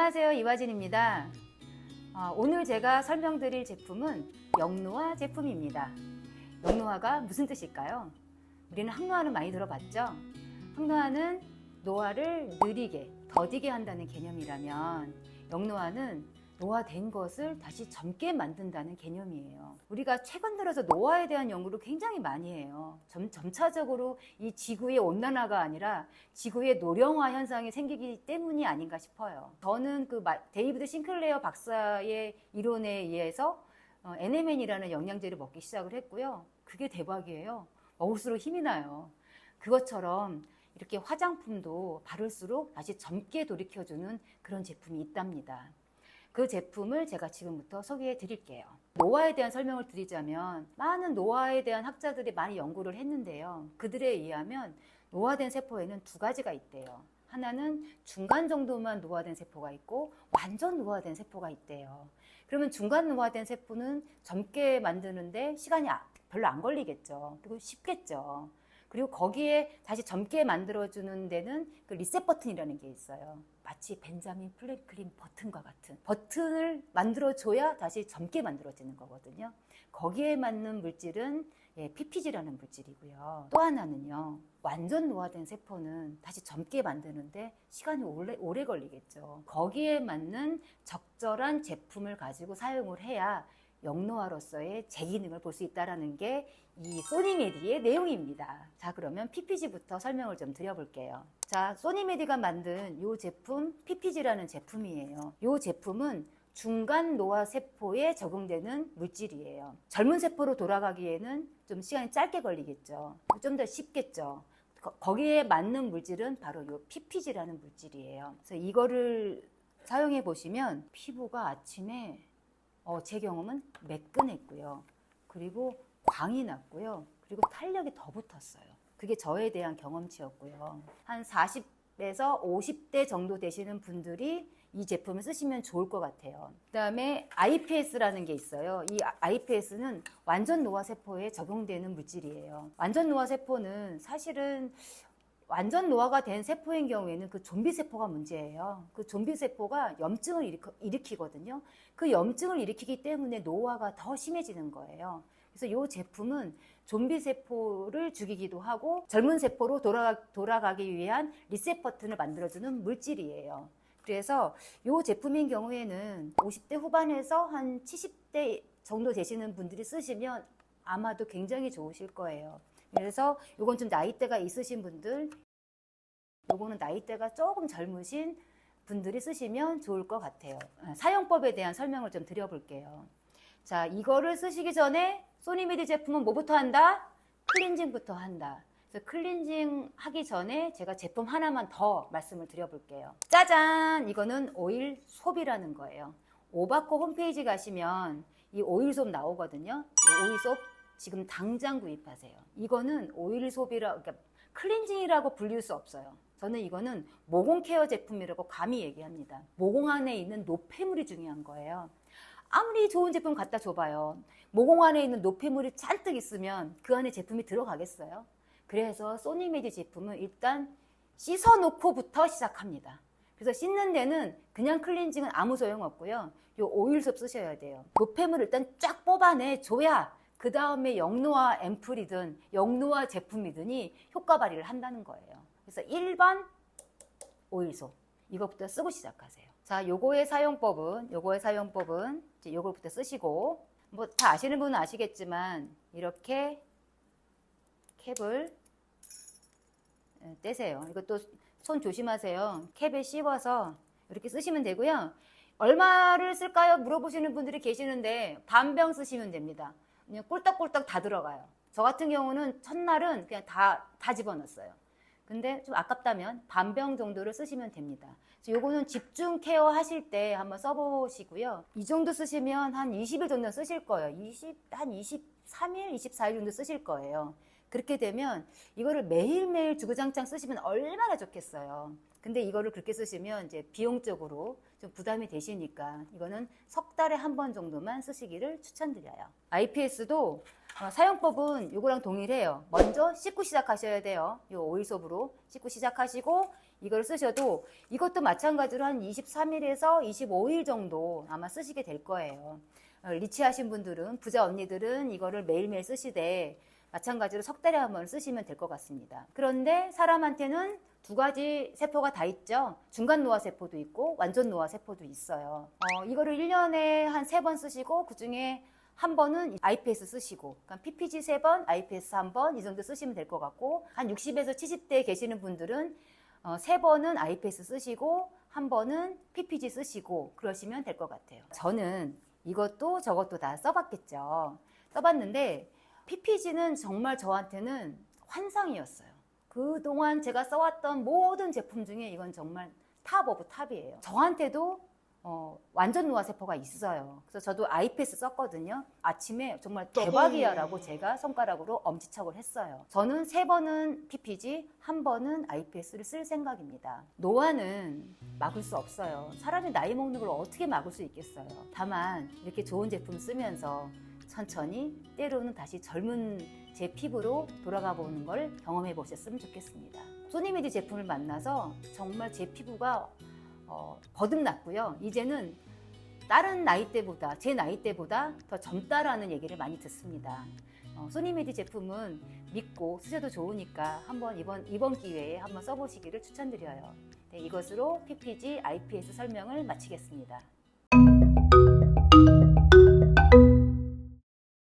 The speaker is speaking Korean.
안녕하세요. 이화진입니다. 어, 오늘 제가 설명드릴 제품은 영노화 제품입니다. 영노화가 무슨 뜻일까요? 우리는 항노화는 많이 들어봤죠? 항노화는 노화를 느리게, 더디게 한다는 개념이라면 영노화는 노화된 것을 다시 젊게 만든다는 개념이에요. 우리가 최근 들어서 노화에 대한 연구를 굉장히 많이 해요. 점, 점차적으로 이 지구의 온난화가 아니라 지구의 노령화 현상이 생기기 때문이 아닌가 싶어요. 저는 그 마- 데이비드 싱클레어 박사의 이론에 의해서 어, NMN이라는 영양제를 먹기 시작을 했고요. 그게 대박이에요. 먹을수록 힘이 나요. 그것처럼 이렇게 화장품도 바를수록 다시 젊게 돌이켜주는 그런 제품이 있답니다. 그 제품을 제가 지금부터 소개해 드릴게요. 노화에 대한 설명을 드리자면 많은 노화에 대한 학자들이 많이 연구를 했는데요. 그들에 의하면 노화된 세포에는 두 가지가 있대요. 하나는 중간 정도만 노화된 세포가 있고 완전 노화된 세포가 있대요. 그러면 중간 노화된 세포는 젊게 만드는데 시간이 아- 별로 안 걸리겠죠. 그리고 쉽겠죠. 그리고 거기에 다시 젊게 만들어주는 데는 그 리셋 버튼이라는 게 있어요. 마치 벤자민 플랭클린 버튼과 같은 버튼을 만들어줘야 다시 젊게 만들어지는 거거든요. 거기에 맞는 물질은 예, PPG라는 물질이고요. 또 하나는요, 완전 노화된 세포는 다시 젊게 만드는데 시간이 오래, 오래 걸리겠죠. 거기에 맞는 적절한 제품을 가지고 사용을 해야 영노화로서의 제 기능을 볼 수 있다는 게 이 소니메디의 내용입니다. 자, 그러면 PPG부터 설명을 좀 드려볼게요. 자, 소니메디가 만든 이 제품 PPG라는 제품이에요. 이 제품은 중간 노화 세포에 적용되는 물질이에요. 젊은 세포로 돌아가기에는 좀 시간이 짧게 걸리겠죠. 좀 더 쉽겠죠. 거- 거기에 맞는 물질은 바로 이 PPG라는 물질이에요. 그래서 이거를 사용해 보시면 피부가 아침에 어, 제 경험은 매끈했고요. 그리고 광이 났고요. 그리고 탄력이 더 붙었어요. 그게 저에 대한 경험치였고요. 한 40에서 50대 정도 되시는 분들이 이 제품을 쓰시면 좋을 것 같아요. 그 다음에 IPS라는 게 있어요. 이 IPS는 완전 노화세포에 적용되는 물질이에요. 완전 노화세포는 사실은 완전 노화가 된 세포인 경우에는 그 좀비 세포가 문제예요. 그 좀비 세포가 염증을 일으켜, 일으키 거든요. 그 염증을 일으키기 때문에 노화가 더 심해지는 거예요. 그래서 이 제품은 좀비 세포를 죽이기도 하고 젊은 세포로 돌아가, 돌아가기 위한 리셋 버튼을 만들어주는 물질이에요. 그래서 이 제품인 경우에는 50대 후반에서 한 70대 정도 되시는 분들이 쓰시면 아마도 굉장히 좋으실 거예요. 그래서 이건 좀 나이대가 있으신 분들, 요거는 나이대가 조금 젊으신 분들이 쓰시면 좋을 것 같아요. 아, 사용법에 대한 설명을 좀 드려볼게요. 자, 이거를 쓰시기 전에 소니미디 제품은 뭐부터 한다? 클렌징부터 한다. 그래서 클렌징 하기 전에 제가 제품 하나만 더 말씀을 드려볼게요. 짜잔! 이거는 오일 솝이라는 거예요. 오바코 홈페이지 가시면 이 오일 솝 나오거든요. 이 오일 솝 지금 당장 구입하세요. 이거는 오일솝이라, 그러니까 클렌징이라고 불릴 수 없어요. 저는 이거는 모공 케어 제품이라고 감히 얘기합니다. 모공 안에 있는 노폐물이 중요한 거예요. 아무리 좋은 제품 갖다 줘봐요. 모공 안에 있는 노폐물이 잔뜩 있으면 그 안에 제품이 들어가겠어요? 그래서 소니메디 제품은 일단 씻어놓고부터 시작합니다. 그래서 씻는 데는 그냥 클렌징은 아무 소용 없고요. 요 오일섭 쓰셔야 돼요. 노폐물을 일단 쫙 뽑아내 줘야 그 다음에 영노화 앰플이든 영노화 제품이든이 효과 발휘를 한다는 거예요. 그래서 1번 오일소 이것부터 쓰고 시작하세요. 자, 요거의 사용법은 요거의 사용법은 이제 요거부터 쓰시고 뭐 다 아시는 분은 아시겠지만 이렇게 캡을 예, 떼세요. 이것도 손 조심하세요. 캡에 씹어서 이렇게 쓰시면 되고요. 얼마를 쓸까요? 물어보시는 분들이 계시는데 반병 쓰시면 됩니다. 그냥 꿀떡꿀떡 다 들어가요. 저 같은 경우는 첫날은 그냥 다, 다 집어넣었어요. 근데 좀 아깝다면 반병 정도를 쓰시면 됩니다. 요거는 집중 케어 하실 때 한번 써보시고요. 이 정도 쓰시면 한 20일 정도 쓰실 거예요. 20, 한 23일, 24일 정도 쓰실 거예요. 그렇게 되면 이거를 매일매일 주구장창 쓰시면 얼마나 좋겠어요. 근데 이거를 그렇게 쓰시면 이제 비용적으로 좀 부담이 되시니까 이거는 석 달에 한 번 정도만 쓰시기를 추천드려요. IPS도 어, 사용법은 이거랑 동일해요. 먼저 씻고 시작하셔야 돼요. 이 오일소브로 씻고 시작하시고 이걸 쓰셔도 이것도 마찬가지로 한 23일에서 25일 정도 아마 쓰시게 될 거예요. 어, 리치하신 분들은 부자 언니들은 이거를 매일매일 쓰시되 마찬가지로 석 달에 한 번 쓰시면 될 것 같습니다. 그런데 사람한테는 두 가지 세포가 다 있죠. 중간 노화 세포도 있고 완전 노화 세포도 있어요. 어, 이거를 1년에 한 세 번 쓰시고 그 중에 한 번은 IPS 쓰시고, 그러니까 PPG 세 번, IPS 한 번 이 정도 쓰시면 될 것 같고, 한 60에서 70대 계시는 분들은 어, 세 번은 IPS 쓰시고, 한 번은 PPG 쓰시고, 그러시면 될 것 같아요. 저는 이것도 저것도 다 써봤겠죠. 써봤는데, PPG는 정말 저한테는 환상이었어요. 그동안 제가 써왔던 모든 제품 중에 이건 정말 탑 오브 탑이에요. 저한테도 어, 완전 노화 세포가 있어요. 그래서 저도 아이패스 썼거든요. 아침에 정말 대박이야라고 제가 손가락으로 엄지척을 했어요. 저는 세 번은 PPG, 한 번은 IPS를 쓸 생각입니다. 노화는 막을 수 없어요. 사람이 나이 먹는 걸 어떻게 막을 수 있겠어요. 다만 이렇게 좋은 제품 쓰면서 천천히 때로는 다시 젊은 제 피부로 돌아가 보는 걸 경험해 보셨으면 좋겠습니다. 소니미디 제품을 만나서 정말 제 피부가 어, 거듭났고요. 이제는 다른 나이대보다 제 나이대보다 더 젊다라는 얘기를 많이 듣습니다. 어, 소니메디 제품은 믿고 쓰셔도 좋으니까 한번 이번 이번 기회에 한번 써보시기를 추천드려요. 네, 이것으로 PPG IPS 설명을 마치겠습니다.